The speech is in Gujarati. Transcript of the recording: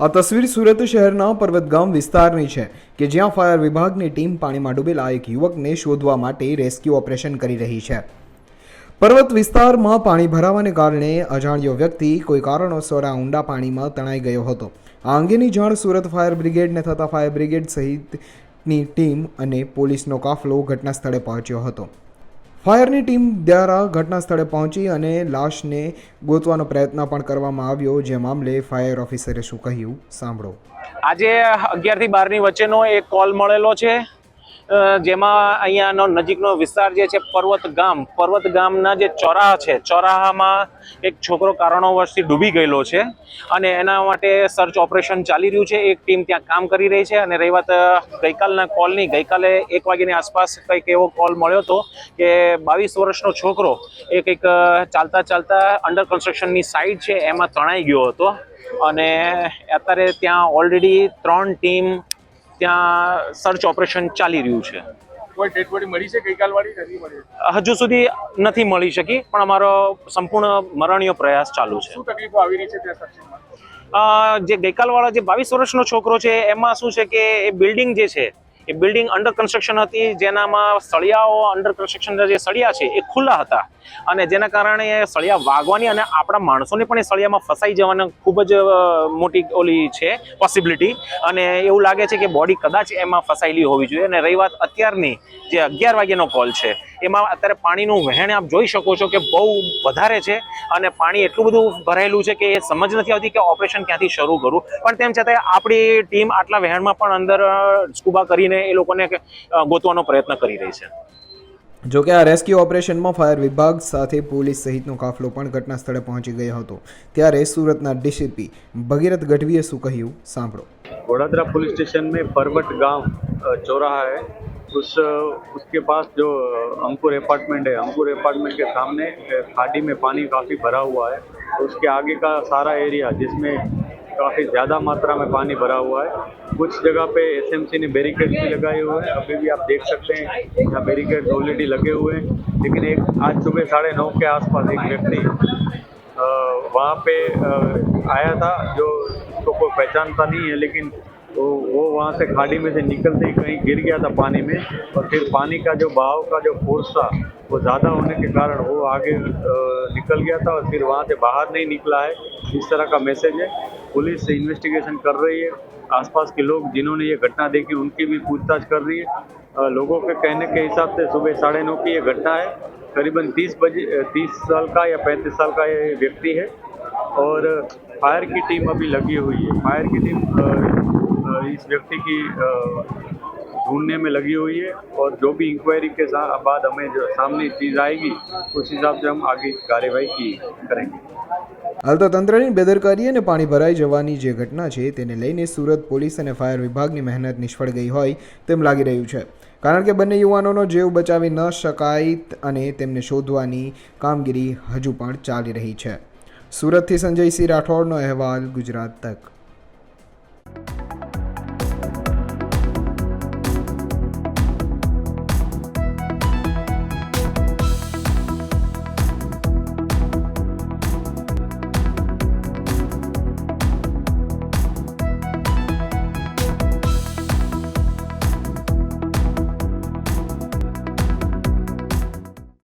આ તસવીર સુરત શહેરના પર્વતગામ વિસ્તારની છે કે જ્યાં ફાયર વિભાગની ટીમ પાણીમાં ડૂબેલા એક યુવકને શોધવા માટે રેસ્ક્યુ ઓપરેશન કરી રહી છે. પર્વત વિસ્તારમાં પાણી ભરાવાને કારણે અજાણ્યો વ્યક્તિ કોઈ કારણોસર આ ઊંડા પાણીમાં તણાઈ ગયો હતો. આ અંગેની જાણ સુરત ફાયર બ્રિગેડને થતાં ફાયર બ્રિગેડ સહિતની ટીમ અને પોલીસનો કાફલો ઘટના સ્થળે પહોંચ્યો હતો. ફાયરની ટીમ દ્વારા ઘટના સ્થળે પહોંચી અને લાશને ગોતવાનો પ્રયત્ન પણ કરવામાં આવ્યો. જે મામલે ફાયર ઓફિસરે શું કહ્યું? સાંભળો. આજે અગિયારથી બારની વચ્ચેનો એક કોલ મળેલો છે. જેમાં અહીંયાનો નજીકનો વિસ્તાર જે છે, પર્વત ગામ. પર્વત ગામના જે ચોરાહા છે, ચોરાહામાં એક છોકરો કારણોવશથી ડૂબી ગયેલો છે અને એના માટે સર્ચ ઓપરેશન ચાલી રહ્યું છે. એક ટીમ ત્યાં કામ કરી રહી છે અને રહી વાત ગઈકાલના કોલની, ગઈકાલે એક વાગ્યાની આસપાસ કંઈક એવો કોલ મળ્યો હતો કે બાવીસ વર્ષનો છોકરો એ કંઈક ચાલતા ચાલતા અંડર કન્સ્ટ્રક્શનની સાઈડ છે, એમાં તણાઈ ગયો હતો. અને અત્યારે ત્યાં ઓલરેડી ત્રણ ટીમ ત્યાં સર્ચ ઓપરેશન ચાલી રહ્યું છે. હજુ સુધી નથી મળી શકી પણ અમારો સંપૂર્ણ મરણીય પ્રયાસ ચાલુ છે. તકલીફો આવી રહી છે જે ગઈકાલવાળા જે બાવીસ વર્ષનો છોકરો છે એમાં શું છે કે એ બિલ્ડિંગ જે છે એ બિલ્ડિંગ અંડર કન્સ્ટ્રક્શન હતી, જેનામાં સળિયાઓ અંડર કન્સ્ટ્રક્શનના જે સળિયા છે, એ ખુલ્લા હતા. અને જેના કારણે એ સળિયા વાગવાની અને આપણા માણસોને પણ એ સળિયામાં ફસાઈ જવાની ખૂબ જ મોટી ઓલી છે પોસિબિલિટી અને એવું લાગે છે કે બોડી કદાચ એમાં ફસાયેલી હોવી જોઈએ. અને રહી વાત અત્યારની જે અગિયાર વાગ્યાનો કોલ છે. એમાં અત્યારે પાણીનું વહેણ આપ જોઈ શકો છો કે બહુ વધારે છે અને પાણી એટલું બધું ભરાયેલું છે કે એ સમજ નથી આવતી કે ઓપરેશન ક્યાંથી શરૂ કરું. પણ તેમ છતાં આપણી ટીમ આટલા વહેણમાં પણ અંદર સ્કૂબા કરીને એ લોકોને ગોતવાનો પ્રયત્ન કરી રહી છે. જો કે આ રેસ્ક્યુ ઓપરેશનમાં ફાયર વિભાગ સાથે પોલીસ સહિતનો કાફલો પણ ઘટના સ્થળે પહોંચી ગયો હતો. ત્યારે સુરતના ડીસીપી ભગીરથ ગઢવીએ શું કહ્યું? સાંભળો. વડોદરા પોલીસ સ્ટેશન મેં પરવટ ગામ ચોરાહા उस, उसके पास जो अंकुर अपार्टमेंट है, अंकुर अपार्टमेंट के सामने खाड़ी में पानी काफ़ी भरा हुआ है। उसके आगे का सारा एरिया जिसमें काफ़ी ज़्यादा मात्रा में पानी भरा हुआ है। कुछ जगह पे एसएमसी ने बैरिकेड भी लगाए हुए हैं। अभी भी आप देख सकते हैं, यहाँ बैरिकेड ऑलरेडी लगे हुए हैं। लेकिन एक, आज सुबह साढ़े नौ के आसपास एक व्यक्ति वहाँ पे आया था जो उसको कोई पहचानता नहीं है, लेकिन वो वो वहाँ से खाड़ी में से निकलते ही कहीं गिर गया था पानी में और फिर पानी का जो बहाव का जो फोर्स था, वो ज़्यादा होने के कारण वो आगे निकल गया था और फिर वहाँ से बाहर नहीं निकला है। इस तरह का मैसेज है। पुलिस इन्वेस्टिगेशन कर रही है। आसपास के लोग जिन्होंने ये घटना देखी, उनकी भी पूछताछ कर रही है। लोगों के कहने के हिसाब से सुबह साढ़े नौ की ये घटना है। करीबन तीस बजे तीस साल का या पैंतीस साल का ये व्यक्ति है और फायर की टीम अभी लगी हुई है। फायर की टीम इस व्यक्ति की अ, ढूंढने में लगी हुई है और जो भी इंक्वायरी के सा- बाद हमें जो सामने चीज़ आएगी उस हिसाब से हम आगे कार्यवाही की करेंगे હાલ તો તંત્રની બેદરકારી અને પાણી ભરાઈ જવાની જે ઘટના છે તેને લઈને સુરત પોલીસ અને ફાયર વિભાગની મહેનત નિષ્ફળ ગઈ હોય તેમ લાગી રહ્યું છે કારણ કે બંને યુવાનોનો જીવ બચાવી ન શકાય અને તેમને શોધવાની કામગીરી હજુ પણ ચાલી રહી છે સુરતથી સંજયસિંહ રાઠોડનો અહેવાલ ગુજરાત તક